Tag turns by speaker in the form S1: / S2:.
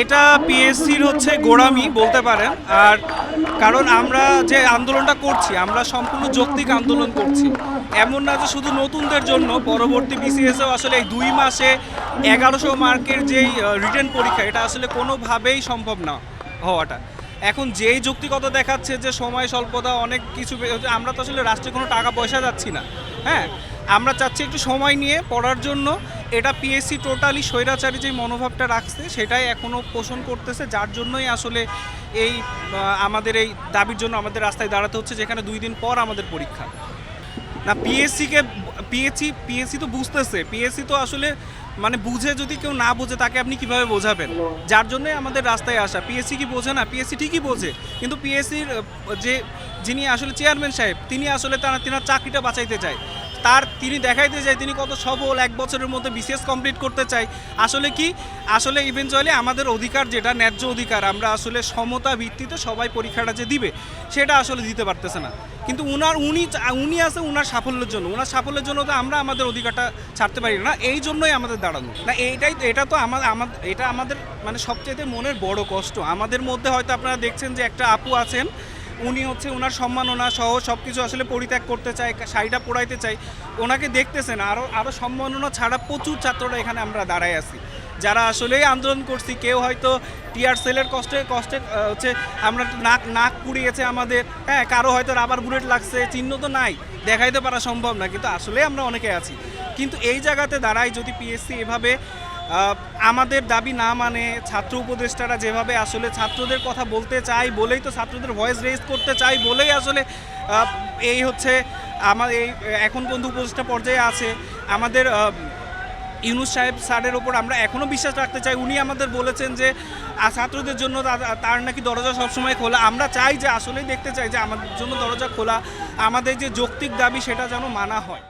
S1: এটা পিএসসির হচ্ছে গোড়ামি বলতে পারেন। আর কারণ আমরা যে আন্দোলনটা করছি, আমরা সম্পূর্ণ যৌক্তিক আন্দোলন করছি। এমন না যে শুধু নতুনদের জন্য, পরবর্তী বিসিএসও আসলে এই দুই মাসে এগারোশো মার্কের যেই রিটার্ন পরীক্ষা, এটা আসলে কোনোভাবেই সম্ভব না হওয়াটা। এখন যেই যৌক্তিকতা দেখাচ্ছে যে সময় স্বল্পতা, অনেক কিছু, আমরা তো আসলে রাষ্ট্রে কোনো টাকা পয়সা যাচ্ছি না হ্যাঁ? আমরা চাচ্ছি একটু সময় নিয়ে, পড়ার জন্য এটা পিএসসি টোটালি স্বৈরাচারী যে মনোভাবটা রাখছে, সেটাই এখনও পোষণ করতেছে। যার জন্যই আসলে এই আমাদের এই দাবির জন্য আমাদের রাস্তায় দাঁড়াতে হচ্ছে, যেখানে দুই দিন পর আমাদের পরীক্ষা। না পিএসসিকে পিএসসি পিএসসি তো বুঝতেছে। পিএসসি তো আসলে মানে বুঝে যদি কেউ না বোঝে, তাকে আপনি কীভাবে বোঝাবেন? যার জন্যই আমাদের রাস্তায় আসা। পিএসসি কি বোঝে না? পিএসসি ঠিকই বোঝে। কিন্তু পিএসসির যে যিনি আসলে চেয়ারম্যান সাহেব, তিনি আসলে তারা, তিনার চাকরিটা বাঁচাইতে চায়। তার তিনি দেখাইতে চায় তিনি কত সবল এক বছরের মধ্যে বিসিএস কমপ্লিট করতে চাই। আসলে কি? আসলে ইভেনচুয়ালি আমাদের অধিকার যেটা, ন্যায্য অধিকার, আমরা আসলে সমতা ভিত্তিতে সবাই পরীক্ষাটা যে দিবে, সেটা আসলে দিতে পারতেছে না। কিন্তু উনার, উনি উনি আছে উনার সাফল্যের জন্য। উনার সাফল্যের জন্য তো আমরা আমাদের অধিকারটা ছাড়তে পারি না, এই জন্যই আমাদের দাঁড়ানো। না, এইটাই এটা তো আমার আমাদের এটা আমাদের মানে সবচেয়ে মনের বড় কষ্ট। আমাদের মধ্যে হয়তো আপনারা দেখছেন যে একটা আপু আছেন উনি হচ্ছে ওনার সম্মাননা সহ সব কিছু আসলে পরিত্যাগ করতে চায়, শাড়িটা পরাইতে চাই ওনাকে দেখতেছেন আরও আরও সম্মাননা ছাড়া প্রচুর ছাত্ররা এখানে আমরা দাঁড়ায় আছি। যারা আসলেই আন্দোলন করছি, কেউ হয়তো টিআর সেলের কষ্টে কষ্টে হচ্ছে আমরা নাক নাক পুড়িয়েছে আমাদের হ্যাঁ কারও হয়তো রাবার বুলেট লাগছে, চিহ্ন তো নাই, দেখাইতে পারা সম্ভব না, কিন্তু আসলে আমরা অনেকে আছি। কিন্তু এই জায়গাতে দাঁড়াই যদি পিএসসি এভাবে আমাদের দাবি না মানে ছাত্র উপদেষ্টারা যেভাবে আসলে ছাত্রদের কথা বলতে চাই বলেই তো ছাত্রদের ভয়েস রেজ করতে চাই বলেই আসলে এই হচ্ছে আমার এই, এখন পর্যন্ত উপদেষ্টা পর্যায়ে আছে। আমাদের ইউনুস সাহেব স্যারের ওপর আমরা এখনও বিশ্বাস রাখতে চাই। উনি আমাদের বলেছেন যে ছাত্রদের জন্য তার নাকি দরজা সবসময় খোলা। আমরা চাই যে আসলেই দেখতে চাই যে আমাদের জন্য দরজা খোলা। আমাদের যে যৌক্তিক দাবি সেটা যেন মানা হয়।